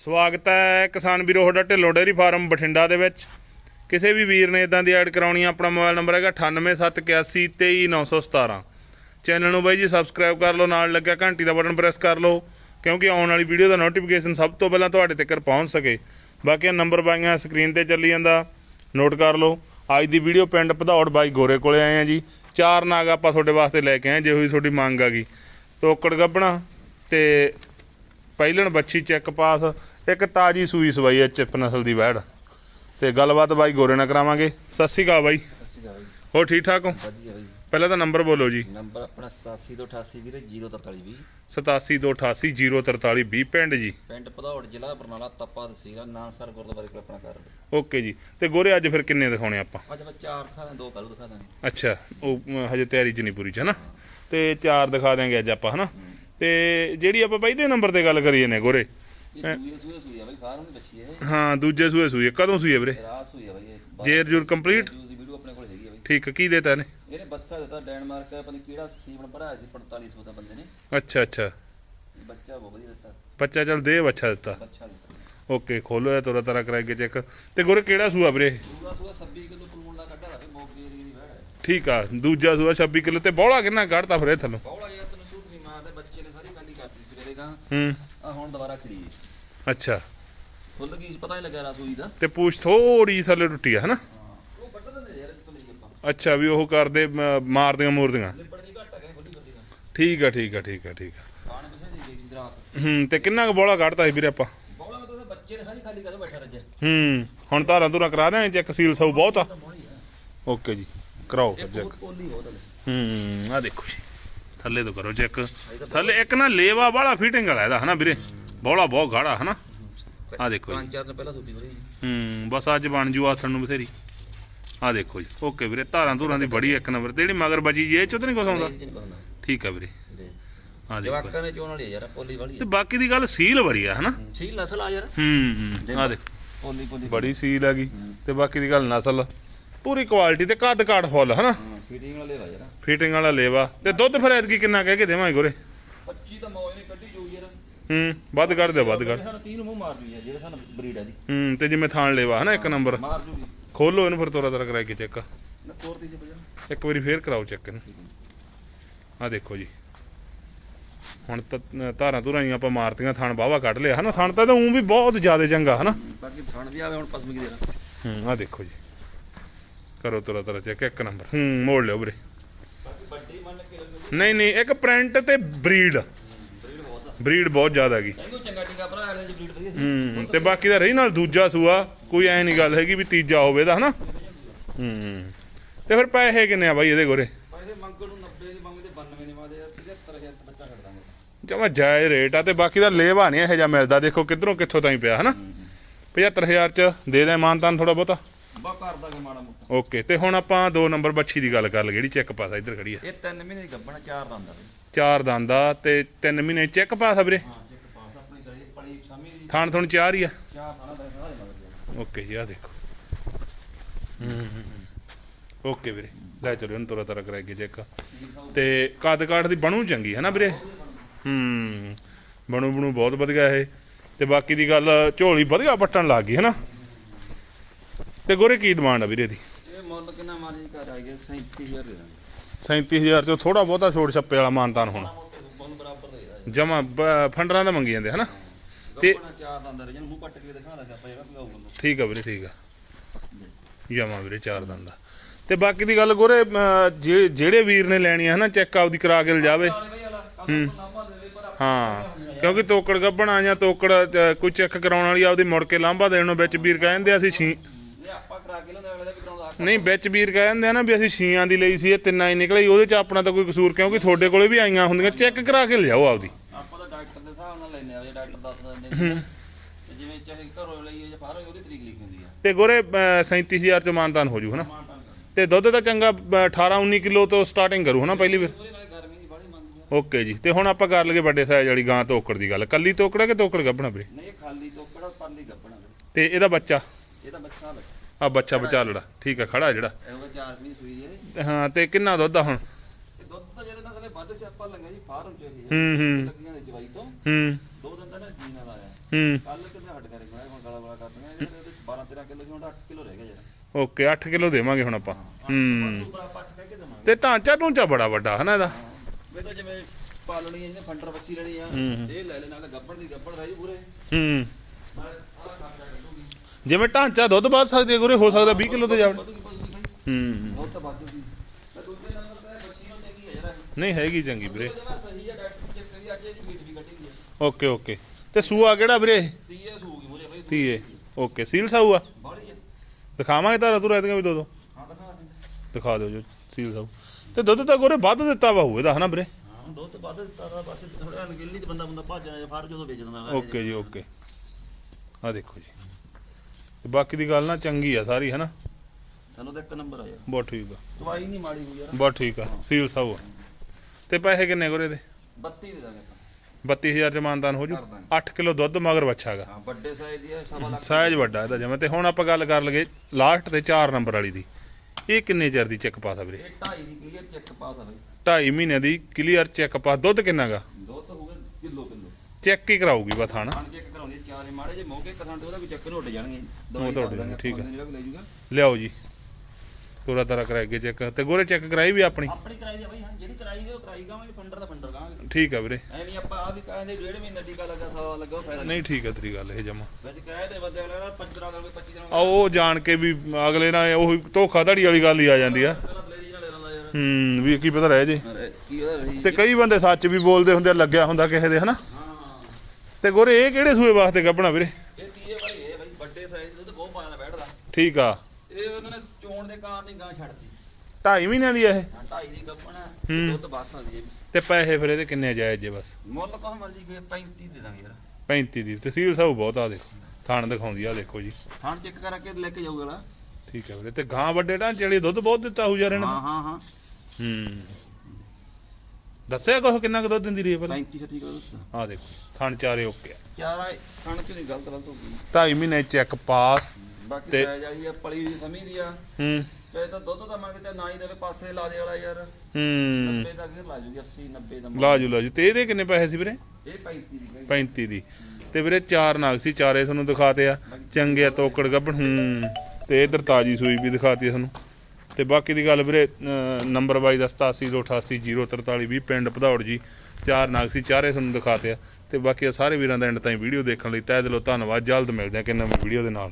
ਸਵਾਗਤ ਹੈ ਕਿਸਾਨ ਵੀਰੋ, ਤੁਹਾਡਾ ਢਿੱਲੋਂ ਡੇਅਰੀ ਫਾਰਮ ਬਠਿੰਡਾ ਦੇ ਵਿੱਚ। ਕਿਸੇ ਵੀ ਵੀਰ ਨੇ ਇਦਾਂ ਦੀ ਐਡ ਕਰਾਉਣੀ ਆ, ਆਪਣਾ ਮੋਬਾਈਲ ਨੰਬਰ ਹੈਗਾ 9871823917 ਚੈਨਲ ਨੂੰ ਬਾਈ ਜੀ ਸਬਸਕ੍ਰਾਈਬ ਕਰ ਲਓ, ਨਾਲ ਲੱਗਿਆ ਘੰਟੀ ਦਾ ਬਟਨ ਪ੍ਰੈਸ ਕਰ ਲਓ, ਕਿਉਂਕਿ ਆਉਣ ਵਾਲੀ ਵੀਡੀਓ ਦਾ ਨੋਟੀਫਿਕੇਸ਼ਨ ਸਭ ਤੋਂ ਪਹਿਲਾਂ ਤੁਹਾਡੇ ਤੱਕ ਪਹੁੰਚ ਸਕੇ। ਬਾਕੀ ਨੰਬਰ ਬਾਈਆਂ ਸਕਰੀਨ ਤੇ ਚੱਲੀ ਜਾਂਦਾ ਨੋਟ ਕਰ ਲਓ। ਅੱਜ ਦੀ ਵੀਡੀਓ ਪਿੰਡ ਭਦੌੜ ਬਾਈ ਗੋਰੇ ਕੋਲੇ ਆਏ ਆ ਜੀ। ਚਾਰ ਨਾਗ ਆਪਾਂ ਤੁਹਾਡੇ ਵਾਸਤੇ ਲੈ ਕੇ ਆਏ ਜੇ ਹੋਈ ਤੁਹਾਡੀ ਮੰਗ ਆ ਗਈ। ਤੋਕੜ ਗੱਬਣਾ ਤੇ ਪਹਿਲਣ ਬੱਚੀ ਚੈੱਕ ਪਾਸ ਇੱਕ ਤਾਜੀ ਸੂਈ ਸਵਾਈ ਐ ਚਿਪ ਨਸਲ ਦੀ ਵੈੜ। ਤੇ ਗੱਲਬਾਤ ਬਾਈ ਗੋਰੇ ਨਾਲ ਕਰਾਵਾਂਗੇ। ਸਤਿ ਸ਼੍ਰੀ ਅਕਾਲ ਬਾਈ। ਹੋਰ ਠੀਕ ਠਾਕ ਹੋ? ਵਧੀਆ ਬਾਈ। ਪਹਿਲਾਂ ਤਾਂ ਨੰਬਰ ਬੋਲੋ ਜੀ। ਨੰਬਰ ਆਪਣਾ 87 ਤੋਂ 88 ਵੀਰੇ 04320 8728804320 ਪਿੰਡ ਜੀ। ਪਿੰਡ ਭਦੌੜ ਜ਼ਿਲ੍ਹਾ ਬਰਨਾਲਾ ਤੱਪਾ ਤਹਿਸੀਲ ਨਾਨਸਰ ਗੁਰਦੁਆਰੇ ਕੋਲ ਆਪਣਾ ਘਰ। ਓਕੇ ਜੀ। ਤੇ ਗੋਰੇ ਅੱਜ ਫਿਰ ਕਿੰਨੇ ਦਿਖਾਉਣੇ ਆਪਾਂ? ਅੱਜ ਮੈਂ ਚਾਰ ਦਿਖਾ ਦਾਂ ਦੋ ਪਹਿਲੂ ਦਿਖਾ ਦਾਂਗੇ ਅੱਛਾ ਉਹ ਹਜੇ ਤਿਆਰੀ ਚ ਨਹੀਂ ਪੂਰੀ ਚ ਹਨਾ ਤੇ ਚਾਰ ਦਿਖਾ ਦਿਆਂਗੇ ਅੱਜ ਆਪਾਂ ਹਨਾ ਤੇ ਜਿਹੜੀ ਆਪਾਂ ਪਹਿਲੇ ਨੰਬਰ ਤੇ ਗੱਲ ਕਰੀਏ ਨੇ ਗੋਰੇ ਸੂਈ ਹੈ ਦੂਜੇ ਸੂਏ ਸੂਏ ਕਦੋਂ ਸੂਏ ਵੀਰੇ? ਜੇਰ ਜੂਰ ਕੰਪਲੀਟ ਠੀਕ ਕੀ ਦੇਤਾ ਨੇ ਇਹਨੇ ਬੱਚਾ ਦਿੱਤਾ ਡੈਨਮਾਰਕ ਪਤਾ ਕਿਹੜਾ ਸੀਮਨ ਭਰਾਇਆ ਸੀ 4500 ਦਾ ਬੰਦੇ ਨੇ। ਅੱਛਾ ਅੱਛਾ। ਬੱਚਾ ਬਹੁਤ ਵਧੀਆ ਦਿੱਤਾ। ਬੱਚਾ ਚੱਲ ਦੇ ਬੱਚਾ ਦਿੱਤਾ। ਬੱਚਾ ਦਿੱਤਾ। ਓਕੇ ਖੋਲੋ ਇਹ ਤੋਰਾ ਤਾਰਾ ਕਰਾ ਕੇ ਚੈੱਕ। ਤੇ ਗੁਰ ਕਿਹੜਾ ਸੂਆ ਵੀਰੇ? ਪੂਰਾ ਸੂਆ 26 ਕਿਲੋ ਪਲੂਣ ਦਾ ਕੱਢਾ ਇਹ ਮੋਗੇ ਦੀ ਠੀਕ ਆ ਦੂਜਾ ਸੂਆ 26 ਕਿਲੋ ਤੇ ਬੋਲਾ ਕਿੰਨਾ ਕੱਢਤਾ ਫਿਰ ਇਹ ਥੱਲੋਂ? ਬੌਲਾ ਯਾਰ ਤੈਨੂੰ ਝੂਠ ਨਹੀਂ ਮਾਰਦੇ ਬੱਚੇ ਨੇ ਸਾਰੀ ਖਾਲੀ ਕਰਤੀ ਸਵੇਰੇ ਗਾ ਹੂੰ। ਆ ਹੁਣ ਦੁਬਾਰਾ ਖੜੀ ਹੈ ਅੱਛਾ। ਫੁੱਲ ਗਈ ਪਤਾ ਹੀ ਲੱਗਿਆ ਰਸੋਈ ਦਾ ਤੇ ਪੂਛ ਥੋੜੀ ਥੱਲੇ ਟੁੱਟੀ ਆ ਹਨਾ? ਹਾਂ। ਉਹ ਵੱਢ ਦਿੰਦੇ ਯਾਰ ਜਿੱਥੋਂ ਲਈ ਆਪਾਂ। ਅੱਛਾ ਵੀ ਉਹ ਕਰਦੇ ਮਾਰਦੀਆਂ ਮੂਰਦੀਆਂ। ਠੀਕ ਆ ਠੀਕ ਆ ਠੀਕ ਆ ਠੀਕ ਆ। ਹੂੰ ਤੇ ਕਿੰਨਾ ਕੁ ਬੋਲਾ ਕੱਢਤਾ ਸੀ ਵੀਰੇ ਆਪਾਂ? ਬੌਲਾ ਤਾਂ ਬੱਚੇ ਨੇ ਸਾਰੀ ਖਾਲੀ ਕਰ ਬੈਠਾ ਰੱਜਿਆ। ਹੂੰ ਹੁਣ ਧਾਰਾਂ ਧੁਰਾਂ ਕਰਾ ਦਿਆਂ ਚੈੱਕ ਸੀਲ ਸਭ ਬਹੁਤ ਆ। ਓਕੇ ਜੀ ਕਰਾਓ ਚੈੱਕ। ਹੂੰ ਆ ਦੇਖੋ ਜੀ। ਥੱਲੇ ਤੋਂ ਕਰੋ ਚੈੱਕ। ਥੱਲੇ ਇੱਕ ਨਾ ਲੇਵਾ ਵਾਲਾ ਫਿਟਿੰਗ ਵਾਲਾ ਇਹਦਾ ਹਨਾ ਵੀਰੇ? ਬੋਲਾ ਬਹੁਤ ਗਾੜਾ ਹਨਾ? ਆ ਦੇਖੋ ਜੀ। ਪੰਜ ਚਾਰ ਦਿਨ ਪਹਿਲਾਂ ਸੁੱਤੀ ਹੋਈ ਹੂੰ ਬਸ ਅੱਜ ਬਣ ਜੂ ਆਥਣ ਨੂੰ ਬਥੇਰੀ। ਆ ਦੇਖੋ ਜੀ। ਓਕੇ ਵੀਰੇ ਧਾਰਾਂ ਧੂਰਾਂ ਦੀ ਬੜੀ ਇੱਕ ਨੰਬਰ ਤੇ ਜਿਹੜੀ ਮਗਰ ਬਜੀ ਜੀ ਇਹ ਚੋਂ ਤਾਂ ਨਹੀਂ ਆਉਂਦਾ? ਠੀਕ ਆ ਵੀਰੇ। ਆ ਦੇਖੋ। ਜਵਾਕਾਂ ਨੇ ਚੋਣ ਵਾਲੀ ਆ ਯਾਰ ਪੋਲੀ ਵਾਲੀ ਤੇ ਬਾਕੀ ਦੀ ਗੱਲ ਸੀਲ ਬੜੀ ਆ ਹਨਾ? ਛੀ ਨਸਲ ਆ ਯਾਰ। ਹੂੰ ਆ ਦੇਖੋ। ਪੋਲੀ ਪੋਲੀ। ਬੜੀ ਸੀਲ ਹੈਗੀ ਤੇ ਬਾਕੀ ਦੀ ਗੱਲ ਨਸਲ। ਪੂਰੀ ਕੁਆਲਿਟੀ ਤੇ ਕੱਦ ਕਾਠ ਫੁੱਲ ਹਨਾ? ਫੀਡਿੰਗ ਵਾਲੇ ਵਾ ਯਾਰ। ਫਿਟਿੰਗ ਵਾਲਾ ਲੇਵਾ। ਤੇ ਦੁੱਧ ਫਿਰ ਐਤਕੀ ਕਿੰਨਾ ਕਹਿ ਕੇ ਦੇਵਾਂਗੇ ਗੋਰੇ? 25 ਤਾਂ ਮੌਜ ਨੇ ਕੱਢੀ ਜੋ ਯਾਰ। ਹੂੰ ਵੱਧ ਕੱਢ ਦਿਓ ਵੱਧ ਕੱਢ। ਸਾਨੂੰ 30 ਨੂੰ ਮੂੰਹ ਮਾਰ ਜੂ ਯਾਰ ਜਿਹੜਾ ਸਾਨੂੰ ਬਰੀਡ ਆ ਦੀ ਹੂੰ ਤੇ ਜਿਵੇਂ ਥਾਣ ਲੇਵਾ ਹਨਾ ਇੱਕ ਨੰਬਰ। ਮਾਰ ਜੂਗੀ। ਖੋਲੋ ਇਹਨੂੰ ਫਿਰ ਤੋਰਾ ਤੋਰਾ ਕਰਾ ਕੇ ਚੈੱਕ। ਨਾ ਕੋਰ ਦੀ ਜੇ ਬਜਾ ਇੱਕ ਵਾਰੀ ਫੇਰ ਕਰਾਓ ਚੈੱਕ ਇਹਨੂੰ। ਆ ਦੇਖੋ ਜੀ। ਹੁਣ ਤਾਂ ਧਾਰਾਂ ਧੁਰਾਂ ਹੀ ਆਪਾਂ ਮਾਰਤੀਆਂ ਥਣ ਬਾਵਾ ਕੱਢ ਲਿਆ ਹਨਾ? ਥਣ ਤਾਂ ਉਂ ਵੀ ਬਹੁਤ ਜ਼ਿਆਦਾ ਚੰਗਾ ਹਨਾ? ਬਾਕੀ ਥਣ ਵੀ ਆਵੇ ਹੁਣ ਪਸਮੀ ਕੀ ਦੇਣਾ। ਹੂੰ ਆ ਦੇਖੋ ਜੀ। ਕਰੋ ਤੋਰਾ ਤੋਰਾ ਚੈੱਕ, ਇੱਕ ਨੰਬਰ। ਹੂੰ, ਮੋੜ ਲਿਓ ਵੀਰੇ। ਬਾਕੀ ਨਹੀਂ ਨਹੀਂ, ਇੱਕ ਪ੍ਰਿੰਟ ਤੇ ਬਰੀਡ। ਬਰੀਡ ਬਹੁਤ ਜ਼ਿਆਦਾ ਹੈਗੀ। ਹੂੰ, ਤੇ ਬਾਕੀ ਦਾ ਰਹੀ ਨਾਲ ਦੂਜਾ ਸੂਆ, ਕੋਈ ਐ ਨਹੀਂ ਗੱਲ ਹੈਗੀ ਵੀ ਤੀਜਾ ਹੋਵੇ ਦਾ ਹਨਾ? ਹੂੰ, ਤੇ ਫਿਰ ਪੈਸੇ ਕਿੰਨੇ ਆ ਬਾਈ ਇਹਦੇ ਗੋਰੇ ਜਮਾ ਜਾਇਜ਼ ਰੇਟ ਆ, ਤੇ ਬਾਕੀ ਦਾ ਲੇਵਾ ਨਹੀਂ ਇਹ ਜਿਹਾ ਮਿਲਦਾ, ਦੇਖੋ ਕਿਧਰੋਂ ਕਿੱਥੋਂ ਤਾਈਂ ਪਿਆ, ਹਨਾ? 75000 ਚ ਦੇ ਦੇ ਮਾਨਤਾਨ ਥੋੜਾ ਬਹੁਤਾ। ਬਾ ਕਰ ਦਾਂਗੇ ਮਾੜਾ ਮੋਟਾ। ਓਕੇ ਤੇ ਹੁਣ ਆਪਾਂ ਦੋ ਨੰਬਰ ਬੱਚੀ ਦੀ ਗੱਲ ਕਰ ਲਈ ਜਿਹੜੀ ਚੈੱਕ ਪਾਸਾ ਇੱਧਰ ਖੜੀ ਆ। ਇਹ 3 ਮਹੀਨੇ ਦੀ ਗੱਬਣਾ ਚਾਰ ਦੰਦ ਆ ਬਈ। ਚਾਰ ਦੰਦਾ ਤੇ 3 ਮਹੀਨੇ ਚੈੱਕ ਪਾਸਾ ਵੀਰੇ? ਹਾਂ ਇੱਕ ਪਾਸ ਆਪਣੀ ਕਰੀ ਪੜੀ ਸਮੀ ਦੀ ਥਾਣ ਥਣ ਚਾਰ ਹੀ ਆ। ਚਾਰ ਖਾਣਾ ਦਾ ਸਾਰਾ ਮਗਰ ਓਕੇ ਜੀ ਆ ਦੇਖੋ। ਹੂੰ ਓਕੇ ਵੀਰੇ ਲੈ ਚਲੋ ਇਹਨੂੰ ਤੋਰਾ ਤੋਰਾ ਕਰਾਈਏ ਚੈੱਕ ਤੇ ਕੱਦ ਕਾਠ ਦੀ ਬਣੂ ਚੰਗੀ ਹੈ ਨਾ ਵੀਰੇ? ਹੂੰ ਬਣੂ ਬਣੂ ਬਹੁਤ ਵਧੀਆ ਇਹ। ਤੇ ਬਾਕੀ ਦੀ ਗੱਲ ਝੋਲੀ ਵਧੀਆ ਪੱਟਣ ਲੱਗ ਗਈ ਹੈ ਨਾ ਤੇ ਗੋਰੇ ਕੀ ਡਿਮਾਂਡ ਆ ਵੀਰੇ ਦੀ ਇਹ ਮੁੱਲ ਕਿੰਨਾ ਮਾਰੀ ਕਰ ਆ ਗਿਆ 37000 ਦੇ ਦਾਂਗੇ। 37000 ਚੋਂ ਥੋੜਾ ਬਹੁਤਾ ਛੋੜ ਛੱਪੇ ਵਾਲਾ ਮਾਨਤਾਨ ਹੁਣ। ਬਰਾਬਰ ਦੇ ਜਮਾ ਫੰਡਰਾਂ ਦਾ ਮੰਗੀ ਜਾਂਦੇ ਹਨਾ? ਤੇ- ਗੱਬਣਾ ਚਾਰ ਦੰਦ ਰਜਨ ਮੂੰਹ ਪੱਟ ਕੇ ਦਿਖਾ ਲੱਗਾ ਆਪਾਂ ਜਿਹੜਾ ਪਗਾਊਗਾ ਠੀਕ ਆ ਵੀਰੇ ਠੀਕ ਆ। ਜਮਾ ਵੀਰੇ ਚਾਰ ਦੰਦ ਦਾ ਤੇ ਬਾਕੀ ਦੀ ਗੱਲ ਗੋਰੇ ਅਮ, ਜੇ- ਜਿਹੜੇ ਵੀਰ ਨੇ ਲੈਣੀ ਆ ਹਨਾ ਚੈੱਕ ਆਪਦੀ ਕਰਾ ਕੇ ਲਿਜਾਵੇ। ਹੂੰ। ਹਾਂ ਕਿਉਂਕਿ ਤੋਕੜ ਗੱਬਣਾ ਜਾਂ ਤੋਕੜ ਅ, ਕੋਈ ਚੈੱਕ ਕਰਾਉਣ ਵਾਲੀ ਆਪਦੀ ਮੁੜ ਕੇ ਲਾਂਭਾ ਦੇਣ ਨੂੰ ਵਿੱਚ ਵੀਰ ਕਹਿੰਦੇ ਅਸੀਂ ਛੀ ਨਹੀਂ ਵਿੱਚ ਵੀਰ ਕਹਿੰਦੇ ਆ ਨਾ ਵੀ ਅਸੀਂ ਛੀਆਂ ਦੀ ਲਈ ਸੀ ਇਹ ਤਿੰਨਾਂ ਹੀ ਨਿਕਲੇ। ਉਹਦੇ ਚ ਆਪਣਾ ਤਾਂ ਕੋਈ ਕਸੂਰ ਕਿਉਂਕਿ ਤੁਹਾਡੇ ਕੋਲੇ ਵੀ ਆਈਆਂ ਹੁੰਦੀਆਂ। ਚੈੱਕ ਕਰਾ ਕੇ ਲਿਜਾਓ ਆਪਦੀ। ਆਪਾਂ ਤਾਂ ਡਾਕਟਰ ਦੇ ਹਿਸਾਬ ਨਾਲ ਲੈਨੇ ਆ ਜੇ ਡਾਕਟਰ ਦੱਸ ਦਿੰਦੇ ਨੇ। ਤੇ ਜਿਵੇਂ ਚਾਹੇ ਘਰੋਂ ਲਈਏ ਜਾਂ ਬਾਹਰੋਂ ਉਹਦੀ ਤਰੀਕ ਲਿਖੀ ਹੁੰਦੀ ਆ। ਤੇ ਗੋਰੇ ਅ, 37000 ਚ ਮਾਨਤਾਨ ਹੋ ਜੂ ਹਨਾ? ਤੇ ਦੁੱਧ ਤਾਂ ਚੰਗਾ 18 19 ਕਿਲੋ ਤੋਂ ਸਟਾਰਟਿੰਗ ਕਰੂ ਹਨਾ ਪਹਿਲੀ ਵਾਰ? ਦੀ ਓਕੇ ਜੀ। ਤੇ ਹੁਣ ਆਪਾਂ ਕਰ ਲਈਏ ਵੱਡੇ ਸਾਈਜ਼ ਵਾਲੀ ਗਾਂ ਤੋਕੜ ਦੀ ਗੱਲ। ਕੱਲੀ ਤੋਕੜਾ ਕਿ ਤੋਕੜ ਗੱਭਣਾ ਵੀਰੇ? ਨਹੀਂ ਖਾਲੀ ਤੋਕੜਾ ਪਰਲੀ ਗੱਪਣਾ ਤੇ ਇਹਦਾ ਬੱਚਾ? ਇਹ ਤਾਂ ਬੱਚਾ ਬੱਚਾ ਆ ਬੱਚਾ ਬਚਾ ਲੜਾ। ਠੀਕ ਆ ਖੜਾ ਜਿਹੜਾ। ਇਹੋ ਜਿਹਾ ਚਾਰ ਮਹੀਨੇ ਸੂਈ ਹੈ ਤੇ ਹਾਂ ਤੇ ਕਿੰਨਾ ਦੁੱਧ ਆ ਹੁਣ? ਇਹ ਦੁੱਧ ਤਾਂ ਜਿਹੜੇ ਨਾਲ ਥਲੇ ਵੱਧ ਸਿਆਪਾ ਲੰਗਾ ਜੀ ਫਾਰਮ ਚ ਇਹ। ਹੂੰ ਹੂੰ। ਲੱਗੀਆਂ ਦੇ ਜਵਾਈ ਤੋਂ। ਹੂੰ। ਦੋ ਦਿਨ ਦਾ ਨਾ ਜੀਣਾ ਲਾਇਆ ਹੂੰ। ਕੱਲ ਕਿਤੇ ਹਟ ਕਰੇ ਮੈਂ ਹੁਣ ਗਾਲਾ ਵਾਲਾ ਕਰਦੀਆਂ ਇਹਦੇ ਉਹਦੇ 12 13 ਕਿਲੋ ਸੀ ਹੁਣ 8 ਕਿਲੋ ਰਹਿ ਗਿਆ ਯਾਰ ਓਕੇ 8 ਕਿਲੋ ਦੇਵਾਂਗੇ ਹੁਣ ਆਪਾਂ। ਹੂੰ ਉੱਪਰ ਆਪਾਂ 8 ਕਹਿ ਕੇ ਦੇਵਾਂਗੇ। ਤੇ ਢਾਂਚਾ ਢੂੰਚਾ ਬੜਾ ਵੱਡਾ ਹਨਾ ਇਹਦਾ? ਤਾਂ ਜਿਵੇਂ ਪਾਲਣੀ ਹੈ ਜਿਹਨੇ ਫੰਡਰ ਵੱਸੀ ਲੈਣੀ ਆ। ਇਹ ਲੈ ਲੈ ਨਾਲ ਗੱਬੜ ਦੀ ਗੱਬੜ ਰਹੀ ਪੂਰੇ। ਹੂੰ। ਜਿਵੇਂ ਢਾਂਚਾ ਦੁੱਧ ਵੱਧ ਸਕਦੀ ਹੈ ਗੁਰੇ ਹੋ ਸਕਦਾ 20 ਕਿਲੋ ਤੇ ਬਾਈ ਹੂੰ ਬਹੁਤ ਤਾਂ ਵਾਧੂ ਸੀ ਤੇ ਦੂਜੇ ਨੰਬਰ ਤੇ ਬੱਚੀ ਹੁੰਦੇ ਕੀ ਹੈ ਯਾਰ ਨਹੀਂ ਹੈਗੀ ਚੰਗੀ ਵੀਰੇ। ਜਮਾ ਸਹੀ ਹੈ ਡਾਕਟਰ ਚੈੱਕ ਕਰੀ ਅੱਜ ਇਹਦੀ ਮੀਟ ਵੀ ਕੱਢੀ ਗਈ ਹੈ। Okay okay. ਤੇ ਸੂਆ ਕਿਹੜਾ ਵੀਰੇ? ਤੀਏ ਸੂਗੀ ਓਕੇ ਸੀਲ ਸਾਊ ਆ? ਦਿਖਾਵਾਂਗੇ ਤੂੰ ਰਹਿ ਵੀ ਦੋ ਦੋ। ਹਾਂ ਦਿਖਾ ਦੇ ਦਿਖਾ ਦਿਓ ਜੋ ਸੀਲ ਸਾਊ। ਤੇ ਦੁੱਧ ਤਾਂ ਗੁਰੇ ਵੱਧ ਦਿੱਤਾ ਵਾ ਹੋਊ ਇਹਦਾ ਹਨਾ ਵੀਰੇ। ਹਾਂ ਦੋ ਤੋਂ ਵੱਧ ਦਿੱਤਾ ਦਾ ਬਸ ਥੋੜਾ ਅਣਗਿੱਲੀ ਤੇ ਬੰਦਾ ਬੰਦਾ ਭੱਜ ਜਾਣਾ ਫਾਰ ਜਦੋਂ ਵੇਚ ਦਿੰਦਾ ਓਕੇ ਜੀ ਓਕੇ। ਆ ਦੇਖੋ ਜੀ। ਤੇ ਬਾਕੀ ਦੀ ਗੱਲ ਨਾ ਚੰਗੀ ਆ ਸਾਰੀ ਹਨਾ? ਚਲੋ ਤਾਂ ਇੱਕ ਨੰਬਰ ਆ ਯਾਰ। ਬਹੁਤ ਠੀਕ ਆ। ਦਵਾਈ ਨਹੀਂ ਮਾੜੀ ਹੋਈ ਯਾਰ। ਬਹੁਤ ਠੀਕ ਆ ਸੀਲ ਸਾਊ ਆ। ਤੇ ਪੈਸੇ ਕਿੰਨੇ ਗੁਰੇ ਦੇ 32 ਦੇ ਦਾਂਗੇ ਆਪਾਂ। 32000 ਚ ਮਾਨਦਾਨ ਹੋ ਜੂ? ਕਰ ਦਾਂਗੇ। 8 ਕਿਲੋ ਦੁੱਧ ਮਗਰ ਬੱਚਾਗਾ ਹਾਂ ਵੱਡੇ ਸਾਈਜ਼ ਦੀ ਹੈ ਸਵਾ ਲੱਖ ਸਾਈਜ਼ ਵੱਡਾ ਇਹਦਾ ਜਿਵੇਂ ਤੇ ਹੁਣ ਆਪਾਂ ਗੱਲ ਕਰ ਲਗੇ ਲਾਸਟ ਤੇ 4 ਨੰਬਰ ਵਾਲੀ ਦੀ। ਇਹ ਕਿੰਨੇ ਚਿਰ ਦੀ ਚੈੱਕ ਪਾਸ ਆ ਵੀਰੇ? ਇਹ 2.5 ਦੀ ਕਲੀਅਰ ਚੈੱਕ ਪਾਸ ਆ ਬਈ। 2.5 ਮਹੀਨੇ ਦੀ ਕਲੀਅਰ ਚੈੱਕ ਪਾਸ ਦੁੱਧ ਕਿੰਨਾਗਾ ਦੋ ਤਾਂ ਹੋਵੇ ਕਿਲੋ ਕਿਲੋ ਚੈੱਕ ਹੀ ਕਰਾਊਗੀ ਬਸ ਹਨਾ? ਖਾਣ ਚੈੱਕ ਕਰਾਉਂਦੀ ਆ, ਚਾਰੇ ਮਾੜੇ ਜੇ ਮੌਕੇ ਕਸਾਂ ਤੇ ਉਹਦਾ ਵੀ ਚੱਕ ਉੱਡ ਜਾਣਗੇ। ਉਹ ਤਾਂ ਉੱਡ ਜਾਣਗੇ, ਠੀਕ ਹੈ। ਲਿਆਓ ਜੀ। ਪੂਰਾ ਤਰ੍ਹਾਂ ਕਰਾਈ ਕੇ ਚੈੱਕ। ਤੇ ਗੋਰੇ ਚੈੱਕ ਕਰਾਈ ਵੀ ਆਪਣੀ? ਆਪਣੀ ਕਰਾਈ ਦੀ ਬਈ ਹਾਂ ਜਿਹੜੀ ਕਰਾਈ ਦੀ ਉਹ ਕਰਾਈ ਗਾਵਾਂਗੇ ਫੰਡਰ ਦਾ ਫੰਡਰ ਗਾਵਾਂਗੇ। ਠੀਕ ਆ ਵੀਰੇ। ਐਵੇਂ ਆਪਾਂ ਆ ਵੀ ਕਹਿੰਦੇ ਡੇਢ ਮਹੀਨਾ ਟੀਕਾ ਲੱਗਾ ਸਵਾ ਲੱਗਾ ਫਾਇਦਾ ਨਹੀਂ ਠੀਕ ਆ ਤੇਰੀ ਗੱਲ ਇਹ ਜਮਾ। ਵਿੱਚ ਕਹਿ ਦੇ ਬੰਦੇ ਅਗਲਾ 15 ਦਿਨ 25 ਦਿਨ ਆ ਉਹ ਜਾਣ ਕੇ ਵੀ ਅਗਲੇ ਨਾਲ ਉਹ ਧੋਖਾਧੜੀ ਵਾਲੀ ਗੱਲ ਹੀ ਆ ਜਾਂਦੀ ਆ। ਹੂੰ ਵੀ ਕੀ ਪਤਾ ਰਹਿ ਜੇ। ਤੇ ਕਈ ਬੰਦੇ ਸੱਚ ਵੀ ਬੋਲਦੇ ਹੁੰਦੇ ਲੱਗਿਆ ਹੁੰਦਾ ਕਿਸੇ ਦੇ ਹਨਾ? ਤੇ ਗੋਰੇ ਇਹ ਕਿਹੜੇ ਸੂਏ ਵਾਸਤੇ ਕੱਢਣਾ ਵੀਰੇ? ਇਹ ਤੀਏ ਭਾਈ ਇਹ ਭਾਈ ਵੱਡੇ ਸਾਈਜ਼ ਦੁੱਧ ਬਹੁਤ ਪਾਣਾ ਬੈਠਦਾ। ਠੀਕ ਆ। ਇਹ ਉਹਨਾਂ ਨੇ ਚੋਣ ਦੇ ਕਾਰਨ ਹੀ ਗਾਂ ਛੱਡਤੀ। 2.5 ਮਹੀਨਿਆਂ ਦੀ ਆ ਇਹ? ਹਾਂ ਢਾਈ ਦੀ ਗੱਪਣਾ ਹੂੰ। ਦੁੱਧ ਬਸ ਆ ਜੀ ਤੇ ਪੈਸੇ ਫਿਰ ਇਹਦੇ ਕਿੰਨੇ ਜਾਇਜ਼ ਜੇ ਬਸ? ਮੁੱਲ ਕੋਹ ਮਰਜ਼ੀ ਕੇ 35 ਦੇ ਦਾਂਗੇ ਯਾਰ। 35 ਦੀ ਤਹਿਸੀਲ ਸਾਹਿਬ ਬਹੁਤ ਆ ਦੇਖੋ। ਥਾਣ ਦਿਖਾਉਂਦੀ ਆ ਦੇਖੋ ਜੀ। ਹਾਂ ਚੈੱਕ ਕਰਕੇ ਲੈ ਕੇ ਜਾਊਗਾ ਠੀਕ ਹੈ ਵੀਰੇ ਤੇ ਗਾਂ ਵੱਡੇ ਢਾਂਚੇ ਵਾਲੀ ਦੁੱਧ ਬਹੁਤ ਦਿੱਤਾ ਹੋ ਜਾ ਰਹੇ ਨੇ। ਹਾਂ ਹਾਂ ਹਾਂ। ਹੂੰ। ਦੱਸਿਆ ਕੁਛ ਕਿੰਨਾ ਕੁ ਦੁੱਧ ਦਿੰਦੀ ਰਹੀ ਹੈ ਪਹਿਲਾਂ? 35 30 ਕਿਲੋ ਦੁੱਧ। ਆ ਦੇਖੋ ਥਣ ਚਾਰੇ ਓਕੇ ਆ। ਚਾਰਾ ਚ ਨਹੀਂ ਗਲਤ ਗਲਤ ਹੋ ਗਈ 2.5 ਮਹੀਨੇ ਚੈੱਕ ਪਾਸ ਬਾਕੀ ਤੇ- ਆਈ ਆ ਪਲੀ ਦੀ ਸਮੀ ਦੀ ਆ। ਹੂੰ। ਤੇ ਤਾਂ ਦੁੱਧ ਤਾਂ ਮੰਗ ਤੇ ਨਾ ਹੀ ਦੇਵੇ ਪਾਸੇ ਲਾ ਦੇ ਵਾਲਾ ਯਾਰ। ਹੂੰ। 90 ਦਾ ਗਿਰ ਲਾ ਜੂਗੀ 80 90 ਦਾ ਲਾਜੂ ਲਾਜੂ। ਤੇ ਇਹਦੇ ਕਿੰਨੇ ਪੈਸੇ ਸੀ ਵੀਰੇ? ਇਹ 35 ਦੀ ਗਈ 35 ਦੀ। ਤੇ ਵੀਰੇ ਚਾਰ ਨਾਗ ਸੀ ਚਾਰੇ ਤੁਹਾਨੂੰ ਦਿਖਾਤੇ ਆ। ਚੰਗੇ ਆ, ਤੋਕੜ ਗੱਭਣ ਹੂੰ। ਤੇ ਇਧਰ ਤਾਜੀ ਸੂਈ ਵੀ ਦਿਖਾਤੀ ਆ ਤੁਹਾਨੂੰ। ਤੇ ਬਾਕੀ ਦੀ ਗੱਲ ਵੀਰੇ ਨੰਬਰ ਬਾਈ ਦਾ 8728804320 ਪਿੰਡ ਭਦੌੜ ਜੀ, ਚਾਰ ਨਾਗ ਸੀ, ਚਾਰੇ ਤੁਹਾਨੂੰ ਦਿਖਾਤੇ ਆ। ਤੇ ਬਾਕੀ ਆ ਸਾਰੇ ਵੀਰਾਂ ਦਾ ਐਂਡ ਤਾਈਂ ਵੀਡੀਓ ਦੇਖਣ ਲਈ ਤਹਿ ਦਿਲੋਂ ਧੰਨਵਾਦ। ਜਲਦ ਮਿਲਦੇ ਆ ਕਿ ਨਵੀਂ ਵੀਡੀਓ ਦੇ ਨਾਲ।